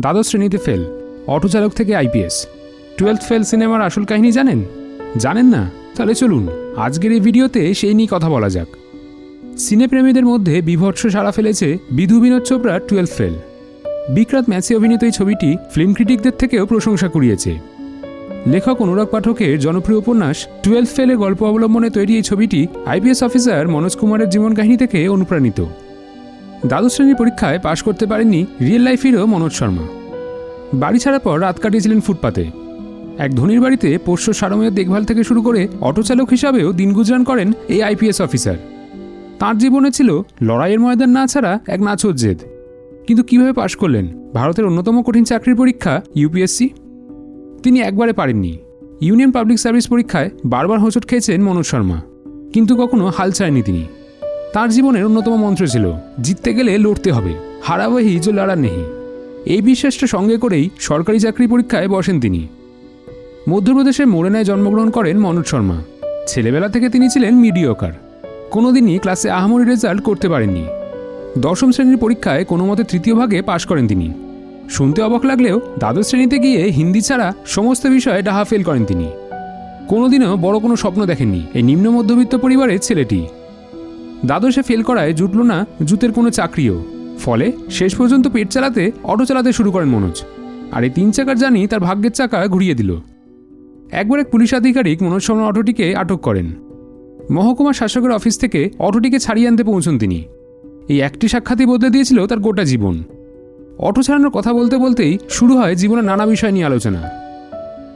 দ্বাদশ শ্রেণীতে fail auto চালক থেকে আইপিএস। টুয়েলথ ফেল সিনেমার আসল কাহিনী জানেন? জানেন না? তাহলে চলুন, আজকের এই ভিডিওতে সেই নিয়ে কথা বলা যাক। সিনেপ্রেমীদের মধ্যে বিভৎস সাড়া ফেলেছে বিধু বিনোদ চোপড়ার টুয়েলভ ফেল। বিক্রাত ম্যাচে অভিনীত এই ছবিটি ফিল্ম ক্রিটিকদের থেকেও প্রশংসা কুড়িয়েছে। লেখক অনুরাগ পাঠকের জনপ্রিয় উপন্যাস টুয়েলভ ফেলের গল্প অবলম্বনে তৈরি এই ছবিটি আইপিএস অফিসার মনোজ কুমারের জীবন কাহিনী থেকে অনুপ্রাণিত। দ্বাদশ শ্রেণির পরীক্ষায় পাশ করতে পারেননি real life hero Manoj Sharma. বাড়ি ছাড়ার পর রাত কাটিয়েছিলেন ফুটপাতে। এক ধনীর বাড়িতে পোষ্য সারমেয় দেখভাল থেকে শুরু করে অটো চালক হিসাবেও দিন গুজরান করেন এই আইপিএস অফিসার। তাঁর জীবনে ছিল লড়াইয়ের ময়দান না ছাড়া এক নাচোর জেদ। কিন্তু কীভাবে পাশ করলেন? ভারতের অন্যতম কঠিন চাকরির পরীক্ষা ইউপিএসসি তিনি একবারে পারেননি। ইউনিয়ন পাবলিক সার্ভিস পরীক্ষায় বারবার হোঁচট খেয়েছেন মনোজ শর্মা। কিন্তু কখনো হাল ছাড়েনি তিনি। তার জীবনের অন্যতম মন্ত্র ছিল, জিততে গেলে লড়তে হবে, হারাবাহি যে লড়ার নেহি। এই বিশ্বাসটা সঙ্গে করেই সরকারি চাকরি পরীক্ষায় বসেন তিনি। মধ্যপ্রদেশের মোরেনায় জন্মগ্রহণ করেন মনোজ শর্মা। ছেলেবেলা থেকে তিনি ছিলেন মিডিয়কার কোনোদিনই ক্লাসে আহামরি রেজাল্ট করতে পারেননি। দশম শ্রেণির পরীক্ষায় কোনো মতে তৃতীয় ভাগে পাশ করেন তিনি। শুনতে অবাক লাগলেও দ্বাদশ শ্রেণীতে গিয়ে হিন্দি ছাড়া সমস্ত বিষয়ে ডাহা ফেল করেন তিনি। কোনোদিনও বড় কোনো স্বপ্ন দেখেননি। এই নিম্ন মধ্যবিত্ত পরিবারের ছেলেটি। দ্বাদশে ফেল করায় জুটল না জুতের কোনো চাকরিও। ফলে শেষ পর্যন্ত পেট চালাতে অটো চালাতে শুরু করেন মনোজ। আর এই তিন চাকার জানি তার ভাগ্যের চাকা ঘুরিয়ে দিল। একবার এক পুলিশ আধিকারিক মনোজ শর্মা অটোটিকে আটক করেন। মহকুমা শাসকের অফিস থেকে অটোটিকে ছাড়িয়ে আনতে পৌঁছন তিনি। এই একটি সাক্ষাৎই বদলে দিয়েছিল তার গোটা জীবন। অটো ছাড়ানোর কথা বলতে বলতেই শুরু হয় জীবনের নানা বিষয় নিয়ে আলোচনা।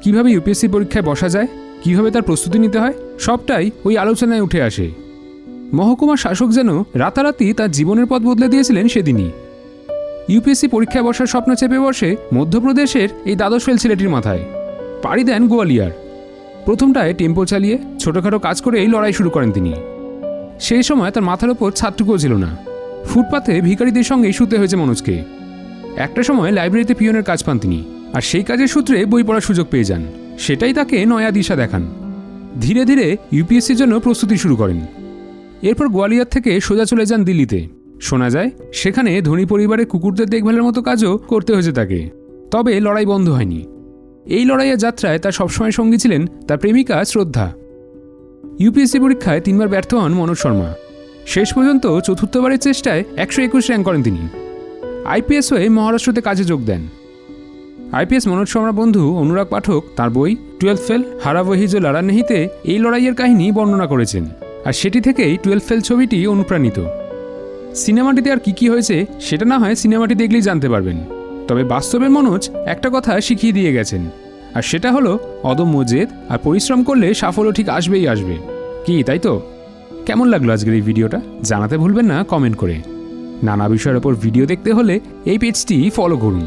কীভাবে ইউপিএসসি পরীক্ষায় বসা যায়, কীভাবে তার প্রস্তুতি নিতে হয়, সবটাই ওই আলোচনায় উঠে আসে। মহকুমা শাসক যেন রাতারাতি তার জীবনের পথ বদলে দিয়েছিলেন সেদিনই। ইউপিএসসি পরীক্ষায় বসার স্বপ্ন চেপে বসে মধ্যপ্রদেশের এই দ্বাদশ ফেল ছেলেটির মাথায়। পাড়ি দেন গোয়ালিয়ার। প্রথমটায় টেম্পো চালিয়ে ছোটোখাটো কাজ করেই লড়াই শুরু করেন তিনি। সেই সময় তার মাথার ওপর ছাদটুকুও ছিল না। ফুটপাথে ভিখারিদের সঙ্গে শুতে হয়েছে মনোজকে। একটা সময় লাইব্রেরিতে পিয়নের কাজ পান তিনি, আর সেই কাজের সূত্রে বই পড়ার সুযোগ পেয়ে যান। সেটাই তাকে নয়া দিশা দেখান। ধীরে ধীরে ইউপিএসসির জন্য প্রস্তুতি শুরু করেন। এরপর গোয়ালিয়র থেকে সোজা চলে যান দিল্লিতে। শোনা যায়, সেখানে ধনী পরিবারের কুকুরদের দেখভালের মতো কাজও করতে হয়েছে তাকে। তবে লড়াই বন্ধ হয়নি। এই লড়াইয়ের যাত্রায় তার সবসময় সঙ্গী ছিলেন তার প্রেমিকা শ্রদ্ধা। ইউপিএসসি পরীক্ষায় তিনবার ব্যর্থ হন মনোজ শর্মা। শেষ পর্যন্ত চতুর্থবারের চেষ্টায় একশো একুশ র্যাঙ্ক করেন তিনি। আইপিএস হয়ে মহারাষ্ট্রতে কাজে যোগ দেন। আইপিএস মনোজ শর্মা বন্ধু অনুরাগ পাঠক তার বই, টুয়েলভ ফেল হারাবহিজ লড়া নেহিতে এই লড়াইয়ের কাহিনী বর্ণনা করেছেন। আর সেটি থেকেই টুয়েলভ ফেল ছবিটি অনুপ্রাণিত। সিনেমাটিতে আর কি কি হয়েছে, সেটা না হয় সিনেমাটি দেখলেই জানতে পারবেন। তবে বাস্তবের মনোজ একটা কথা শিখিয়ে দিয়ে গেছেন, আর সেটা হলো অদম্য জেদ আর পরিশ্রম করলে সাফল্য ঠিক আসবেই আসবে। কি, তাই তো? কেমন লাগল আজকের এই ভিডিওটা? জানাতে ভুলবেন না কমেন্ট করে। নানা বিষয়ের ওপর ভিডিও দেখতে হলে এই পেজটি ফলো করুন।